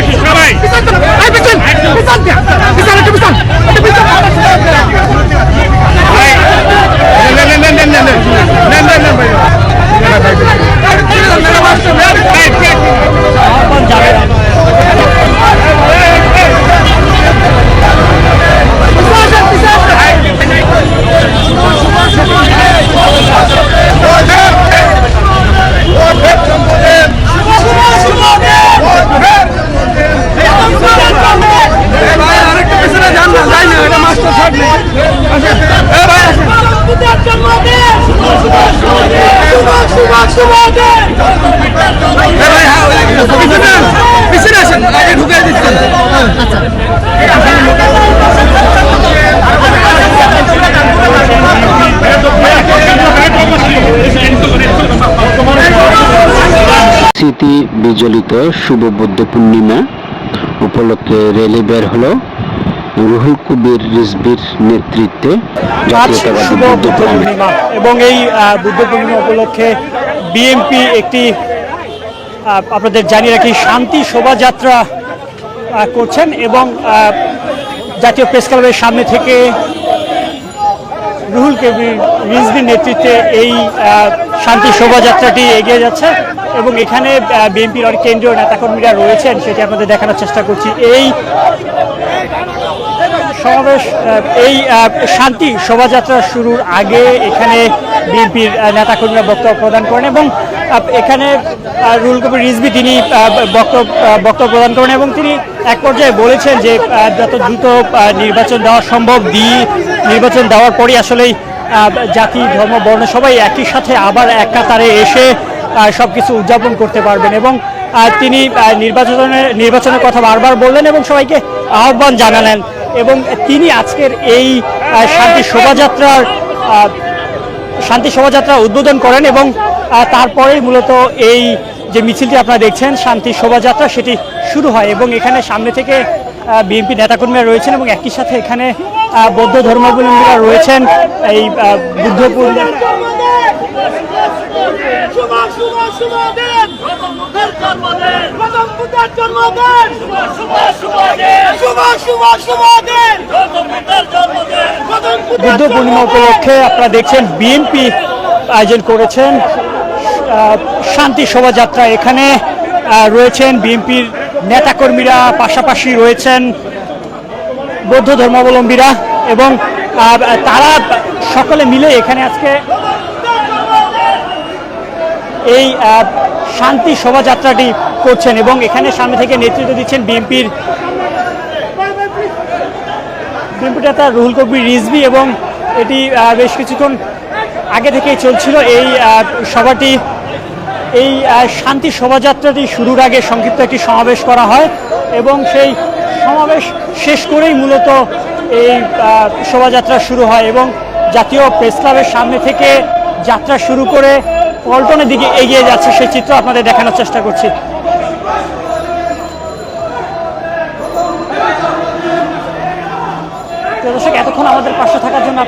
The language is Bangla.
সবাই। স্মৃতি বিজলিত শুভ বুদ্ধ পূর্ণিমা। উপলক্ষে র্যালি বের হলো। রুহুল কবির রিজবির নেতৃত্বে জাতীয়তাবাদী বুদ্ধ বুদ্ধ পূর্ণিমা এবং এই বুদ্ধ পূর্ণিমা উপলক্ষে বিএমপি একটি আপনাদের জানিয়ে রাখি শান্তি শোভাযাত্রা করছেন এবং জাতীয় প্রেস ক্লাবের সামনে থেকে রুহুল কবির রিজবির নেতৃত্বে এই শান্তি শোভাযাত্রাটি এগিয়ে যাচ্ছে এবং এখানে বিএনপির অনেক কেন্দ্রীয় নেতাকর্মীরা রয়েছেন সেটি আপনাদের দেখানোর চেষ্টা করছি। এই সমাবেশ এই শান্তি শোভাযাত্রা শুরুর আগে এখানে বিএনপির নেতাকর্মীরা বক্তব্য প্রদান করেন এবং এখানে রুল কবির রিজভি তিনি বক্তব্য বক্তব্য প্রদান করেন এবং তিনি এক পর্যায়ে বলেছেন যে যত দ্রুত নির্বাচন দেওয়া সম্ভব দিয়ে নির্বাচন দেওয়ার পরই আসলেই জাতি, ধর্ম, বর্ণ সবাই একই সাথে আবার এক কাতারে এসে সব কিছু উদযাপন করতে পারবেন এবং তিনি নির্বাচনের নির্বাচনের কথা বারবার বললেন এবং সবাইকে আহ্বান জানালেন। এবং তিনি আজকের এই শান্তি শোভাযাত্রার শান্তি শোভাযাত্রা উদ্বোধন করেন এবং তারপরেই মূলত এই যে মিছিলটি আপনারা দেখছেন, শান্তি শোভাযাত্রা, সেটি শুরু হয় এবং এখানে সামনে থেকে বিএনপি নেতাকর্মীরা রয়েছেন এবং একই সাথে এখানে বৌদ্ধ ধর্মাবলম্বীরা রয়েছেন। এই বুদ্ধপূর্ণ পিতার বুদ্ধ পূর্ণিমা উপলক্ষে আপনারা দেখছেন বিএনপি আয়োজন করেছেন শান্তি শোভাযাত্রা এখানে রয়েছেন বিএনপির নেতাকর্মীরা পাশাপাশি রয়েছেন বৌদ্ধ ধর্মাবলম্বীরা এবং তারা সকলে মিলে এখানে আজকে এই শান্তি শোভাযাত্রাটি করছেন এবং এখানে সামনে থেকে নেতৃত্ব দিচ্ছেন বিএনপির বিএনপি নেতা রুহুল কবির রিজভি এবং এটি বেশ কিছুক্ষণ আগে থেকেই চলছিল এই সভাটি। এই শান্তি শোভাযাত্রাটি শুরুর আগে সংক্ষিপ্ত একটি সমাবেশ করা হয় এবং সেই সমাবেশ শেষ করেই মূলত এই শোভাযাত্রা শুরু হয় এবং জাতীয় প্রেস ক্লাবের সামনে থেকে যাত্রা শুরু করে পল্টনের দিকে এগিয়ে যাচ্ছে সেই চিত্র, আপনাদের দেখানোর চেষ্টা করছি। দর্শক, এতক্ষণ আমাদের পাশে থাকার জন্য